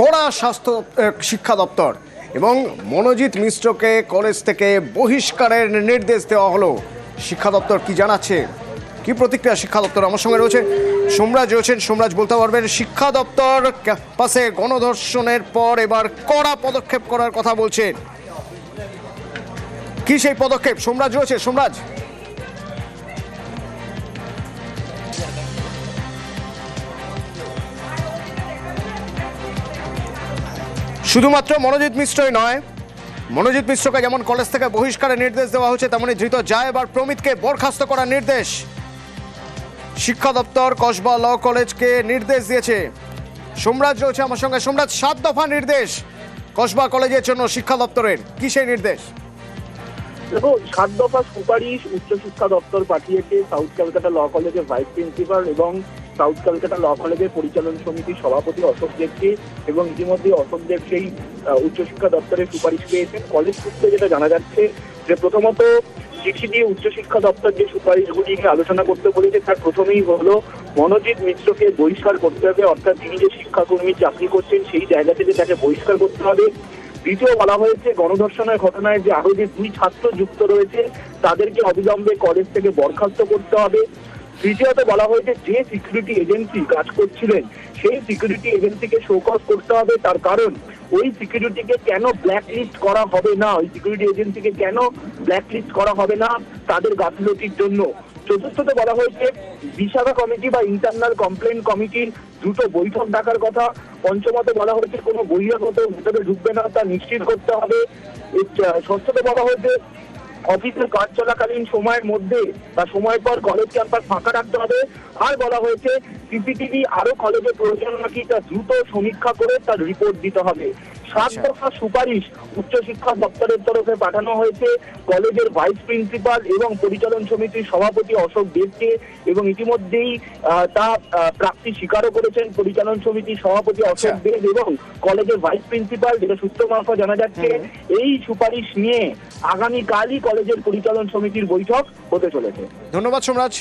কড়া স্বাস্থ্য শিক্ষা দপ্তর এবং মনোজিৎ মিশ্রকে কলেজ থেকে বহিষ্কারের নির্দেশ দেওয়া হলো। শিক্ষা দপ্তর কি জানাচ্ছে? কি প্রতিক্রিয়া শিক্ষা দপ্তর আমার সঙ্গে রয়েছে? সোমরাজ রয়েছেন, সোমরাজ বলতে পারবেন, শিক্ষা দপ্তর পাশে গণধর্ষণের পর এবার কড়া পদক্ষেপ করার কথা বলছেন। কি সেই পদক্ষেপ? সোমরাজ রয়েছে, সোমরাজ? শুধুমাত্র মনোজিৎ মিশ্রই নয়, মনোজিৎ মিশ্রকে যেমন কলেজ থেকে বহিষ্কারের নির্দেশ দেওয়া হয়েছে, তেমনি ধৃত যায় এবার প্রমিতকে বরখাস্ত করার নির্দেশ। শিক্ষা দপ্তর, কসবা ল কলেজকে নির্দেশ দিয়েছে। সোমরাজ রয়েছে আমার সঙ্গে। সোমরাজ, সাত দফা নির্দেশ কসবা কলেজের জন্য শিক্ষা দপ্তরের। কি সেই নির্দেশ? দেখো সাত দফা সুপারিশ উচ্চশিক্ষা দপ্তর পাঠিয়েছে, সাউথ ক্যালকাটা ল কলেজের ভাইস প্রিন্সিপাল এবং সাউথ ক্যালকাটা ল কলেজের পরিচালন সমিতির সভাপতি অশোক দেবকে এবং ইতিমধ্যে অশোক দেব সেই উচ্চশিক্ষা দপ্তরের সুপারিশ পেয়েছেন। কলেজ সূত্রে যেটা জানা যাচ্ছে যে প্রথমত চিঠি দিয়ে উচ্চশিক্ষা দপ্তর যে সুপারিশগুলি আলোচনা করতে বলেছে, তার প্রথমেই হলো মনোজিৎ মিত্রকে বহিষ্কার করতে হবে, অর্থাৎ তিনি যে শিক্ষাকর্মী চাকরি করছেন সেই জায়গা থেকে তাকে বহিষ্কার করতে হবে। দ্বিতীয় বলা হয়েছে, গণধর্ষণের ঘটনায় যে আরও যে দুই ছাত্র যুক্ত রয়েছে, তাদেরকে অবিলম্বে কলেজ থেকে বরখাস্ত করতে হবে। তৃতীয়ত বলা হয়েছে, যে সিকিউরিটি এজেন্সি কাজ করছিলেন, সেই সিকিউরিটি এজেন্সিকে শোকজ করতে হবে। তার কারণ, ওই সিকিউরিটিকে কেন ব্ল্যাকলিস্ট করা হবে না? ওই সিকিউরিটি এজেন্সিকে কেন ব্ল্যাকলিস্ট করা হবে না তাদের গাফিলতির জন্য? চতুর্থতে বলা হয়েছে, বিশাখা কমিটি বা ইন্টারনাল কমপ্লেন কমিটির দ্রুত বৈঠক ডাকার কথা। পঞ্চমতে বলা হয়েছে, কোনো বহিরাগত ভেতরে ঢুকবে না, তা নিশ্চিত করতে হবে। ষষ্ঠতে বলা হয়েছে অফিসের কাজ চলাকালীন সময়ের মধ্যে বা সময় পর কলেজ ক্যাম্পাস ফাঁকা রাখতে হবে আর বলা হয়েছে সিসিটিভি আরও কলেজে প্রয়োজন নাকি তা দ্রুত সমীক্ষা করে তার রিপোর্ট দিতে হবে সাত আচ্ছা। দফা সুপারিশ উচ্চশিক্ষা দপ্তরের তরফে পাঠানো হয়েছে কলেজের ভাইস প্রিন্সিপাল এবং পরিচালন সমিতির সভাপতি অশোক দেবকে এবং ইতিমধ্যেই তা প্রাপ্তি স্বীকারও করেছেন পরিচালন সমিতির সভাপতি অশোক আচ্ছা। দেব এবং কলেজের ভাইস প্রিন্সিপাল যেটা সূত্র মারফত জানা যাচ্ছে এই সুপারিশ নিয়ে আগামীকালই কলেজের পরিচালন সমিতির বৈঠক হতে চলেছে। ধন্যবাদ সোমরাজ।